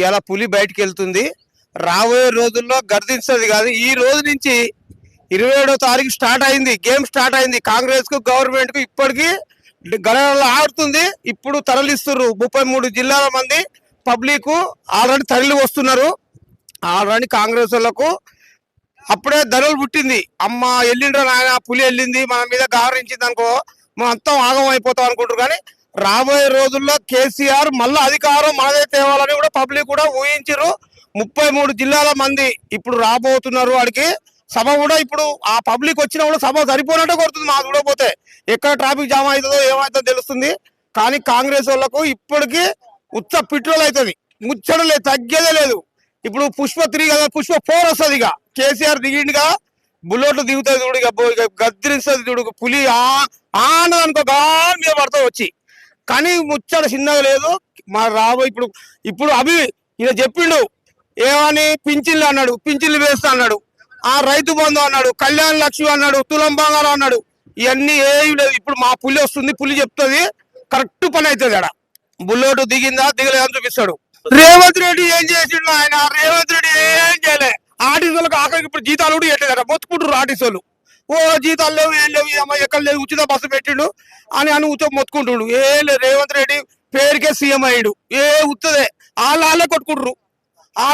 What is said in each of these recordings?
ఇలా పులి బయటికి వెళ్తుంది రాబోయే రోజుల్లో గర్దించది కాదు. ఈ రోజు నుంచి ఇరవై ఏడో తారీఖు స్టార్ట్ అయింది. గేమ్ స్టార్ట్ అయింది. కాంగ్రెస్కు గవర్నమెంట్కు ఇప్పటికీ గణనలు ఆడుతుంది. ఇప్పుడు తరలిస్తున్నారు ముప్పై మూడు జిల్లాల మంది. పబ్లిక్ ఆల్రెడీ తరలి వస్తున్నారు. ఆల్రెడీ కాంగ్రెస్ వాళ్ళకు అప్పుడే ధరలు పుట్టింది. అమ్మ వెళ్ళిండ్రా నాయన పులి వెళ్ళింది మన మీద గౌరవించింది అనుకో మనం అంతా ఆగం అయిపోతాం అనుకుంటారు. కానీ రాబోయే రోజుల్లో కేసీఆర్ మళ్ళీ అధికారం మనదే తేవాలని కూడా పబ్లిక్ కూడా ఊహించారు ముప్పై మూడు జిల్లాల మంది ఇప్పుడు రాబోతున్నారు వాడికి. సభ కూడా ఇప్పుడు ఆ పబ్లిక్ వచ్చినా కూడా సభ సరిపోనట్టే కొడుతుంది మా చూడకపోతే. ఎక్కడ ట్రాఫిక్ జామ్ అవుతుందో ఏమవుతుందో తెలుస్తుంది. కానీ కాంగ్రెస్ వాళ్ళకు ఇప్పటికీ ఉత్త పెట్రోల్ అవుతుంది ముచ్చడం లేదు తగ్గేదే లేదు. ఇప్పుడు పుష్ప త్రీ కదా పుష్ప ఫోర్ వస్తుంది ఇక. కేసీఆర్ దిగిండిగా బుల్లెట్లు దిగుతుంది చూడు ఇక గద్దరిస్తుంది చూడు పులి ఆ ఆన అనుకో గాని మీద పడతా వచ్చి. కానీ ముచ్చట చిన్నగా లేదు. మా రాబో ఇప్పుడు ఇప్పుడు అభి ఈయన చెప్పిండు. ఏమని? పింఛన్లు అన్నాడు. పింఛన్లు వేస్తా అన్నాడు. ఆ రైతు బంధు అన్నాడు. కళ్యాణ లక్ష్మి అన్నాడు. తులం బంగారం అన్నాడు. ఇవన్నీ ఏమి లేదు. ఇప్పుడు మా పులి వస్తుంది. పులి చెప్తుంది. కరెక్ట్ పని అవుతుంది ఆడ. బుల్లెట్ దిగిందా? దిగలేదని చూపిస్తాడు. రేవంత్ రెడ్డి ఏం చేసిండు ఆయన? రేవంత్ రెడ్డి ఏం చేయలే. ఆర్టీసీలకు ఆఖరికి ఇప్పుడు జీతాలు కూడా పెట్టలేదట మొత్తుకుంటారు ఆర్టీసీలు. ఓ జీతాలు లేవు ఏం లేవు ఈ అమ్మాయి ఎక్కడ లేదు ఉచిత బస్సు పెట్టిండు. అని అని ఉచిత మొత్తుకుంటుండు. ఏ రేవంత్ రెడ్డి పేరుకే సీఎం అయ్యాడు. ఏ ఉత్తదే వాళ్ళే కొట్టుకుంటారు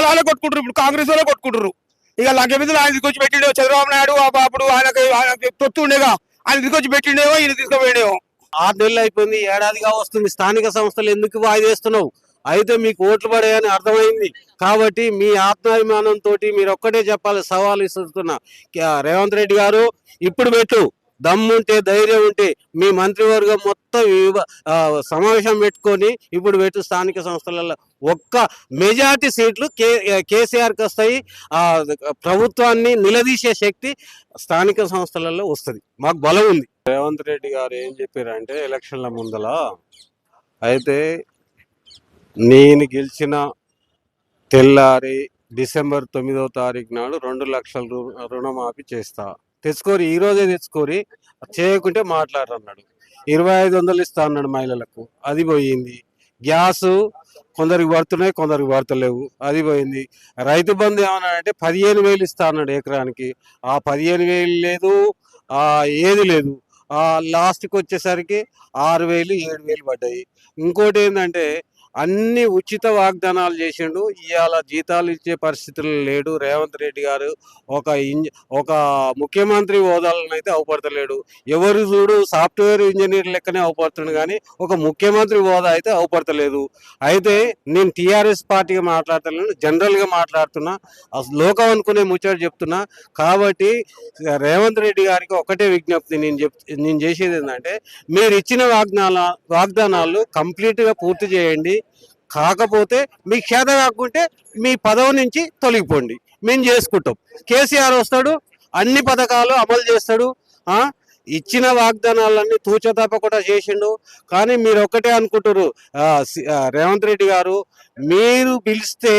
వాళ్ళే కొట్టుకుంటారు ఇప్పుడు కాంగ్రెస్ వాళ్ళే కొట్టుకుంటారు ఇక లంక మీద ఆయన తీసుకొచ్చి పెట్టిండే చంద్రబాబు నాయుడు ఆ- అప్పుడు ఆయనకి ఆయన తొత్తుండేగా ఆయన తీసుకొచ్చి పెట్టిండేమో ఈయన తీసుకుపోయిండేమో. ఆరు నెలలు అయిపోయింది ఏడాదిగా వస్తుంది. స్థానిక సంస్థలు ఎందుకు వాయిదేస్తున్నావు అయితే మీకు ఓట్లు పడాయని అర్థమైంది. కాబట్టి మీ ఆత్మాభిమానంతో మీరు ఒక్కటే చెప్పాలి సవాల్ ఇస్తున్నా రేవంత్ రెడ్డి గారు ఇప్పుడు పెట్టు. దమ్ముంటే ధైర్యం ఉంటే మీ మంత్రివర్గం మొత్తం సమావేశం పెట్టుకొని ఇప్పుడు పెట్టు స్థానిక సంస్థలలో. ఒక్క మెజార్టీ సీట్లు కే కేసీఆర్కి వస్తాయి. ఆ ప్రభుత్వాన్ని నిలదీసే శక్తి స్థానిక సంస్థలలో వస్తుంది. మాకు బలం ఉంది. రేవంత్ రెడ్డి గారు ఏం చెప్పారంటే ఎలక్షన్ల ముందల అయితే నేను గెలిచిన తెల్లారి డిసెంబర్ తొమ్మిదవ తారీఖు నాడు రెండు లక్షల రుణమాఫీ చేస్తా. తెచ్చుకోరి ఈ రోజే తెచ్చుకోరి చేయకుంటే మాట్లాడరన్నాడు. ఇరవై ఐదు వందలు ఇస్తా అన్నాడు మహిళలకు. అది పోయింది. గ్యాస్ కొందరికి పడుతున్నాయి కొందరికి పడతలేవు. అది పోయింది. రైతు బంధు ఏమన్నా అంటే పదిహేను వేలు ఇస్తా అన్నాడు ఎకరానికి. ఆ పదిహేను వేలు లేదు ఆ ఏది లేదు. ఆ లాస్ట్కి వచ్చేసరికి ఆరు వేలు ఏడు వేలు పడ్డాయి. ఇంకోటి ఏంటంటే అన్ని ఉచిత వాగ్దానాలు చేసిండు. ఇవాళ జీతాలు ఇచ్చే పరిస్థితులు లేడు. రేవంత్ రెడ్డి గారు ఒక ఒక ముఖ్యమంత్రి హోదాలను అయితే అవపడతలేడు. ఎవరు చూడు సాఫ్ట్వేర్ ఇంజనీర్ లెక్కనే అవపడుతుండు కానీ ఒక ముఖ్యమంత్రి హోదా అయితే అవపడతలేదు. అయితే నేను టీఆర్ఎస్ పార్టీగా మాట్లాడతలేను జనరల్గా మాట్లాడుతున్నా లోకం అనుకునే ముచ్చట చెప్తున్నా. కాబట్టి రేవంత్ రెడ్డి గారికి ఒకటే విజ్ఞప్తి నేను చెప్ నేను చేసేది ఏంటంటే మీరు ఇచ్చిన వాగ్దాన వాగ్దానాలు కంప్లీట్గా పూర్తి చేయండి. కాకపోతే మీ చేత కాకుంటే మీ పదవి నుంచి తొలగిపోండి. మేము చేసుకుంటాం. కేసీఆర్ వస్తాడు అన్ని పథకాలు అమలు చేస్తాడు ఇచ్చిన వాగ్దానాలన్నీ తూచతప్పకుండా చేసిండు. కానీ మీరు ఒక్కటే అనుకుంటారు రేవంత్ రెడ్డి గారు మీరు పిలిస్తే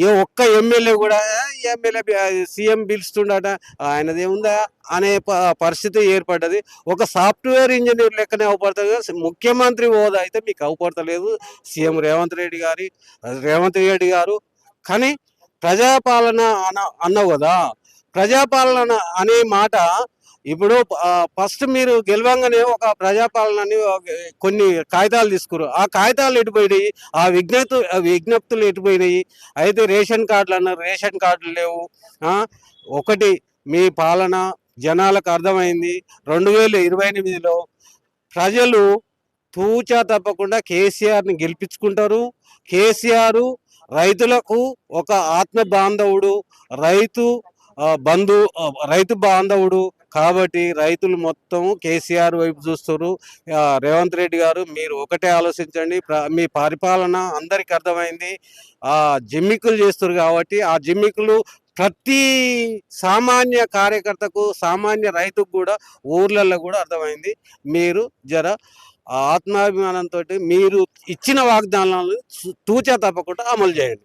ఏ ఒక్క ఎమ్మెల్యే కూడా ఎమ్మెల్యే సీఎం పిలుస్తుండట ఆయనది ఏముందా అనే ప- పరిస్థితి ఏర్పడ్డది. ఒక సాఫ్ట్వేర్ ఇంజనీర్ లెక్కనే అవపడుతుంది ముఖ్యమంత్రి హోదా అయితే మీకు అవపడతలేదు సీఎం రేవంత్ రెడ్డి గారి రేవంత్ రెడ్డి గారు. కానీ ప్రజాపాలన అన అన్నావు కదా ప్రజాపాలన అనే మాట ఇప్పుడు ఫస్ట్ మీరు గెలవంగానే ఒక ప్రజాపాలనని కొన్ని కాగితాలు తీసుకురు. ఆ కాగితాలు ఎటుపోయినాయి? ఆ విజ్ఞప్తు విజ్ఞప్తులు ఎటుపోయినాయి? అయితే రేషన్ కార్డులు అన్నారు రేషన్ కార్డులు లేవు. ఒకటి మీ పాలన జనాలకు అర్థమైంది. రెండు వేల ఇరవై ఎనిమిదిలో ప్రజలు తూచా తప్పకుండా కేసీఆర్ని గెలిపించుకుంటారు. కేసీఆర్ రైతులకు ఒక ఆత్మ బాంధవుడు రైతు బంధు రైతు బాంధవుడు కాబట్టి రైతులు మొత్తం కేసీఆర్ వైపు చూస్తారు రేవంత్ రెడ్డి గారు మీరు ఒకటే ఆలోచించండి. మీ పరిపాలన అందరికి అర్థమైంది. ఆ జిమ్మికులు చేస్తారు కాబట్టి ఆ జిమ్మికులు ప్రతి సామాన్య కార్యకర్తకు సామాన్య రైతుకు కూడా ఊర్లలో కూడా అర్థమైంది. మీరు జర ఆత్మాభిమానంతో మీరు ఇచ్చిన వాగ్దానాలను తూచా తప్పకుండా అమలు చేయండి.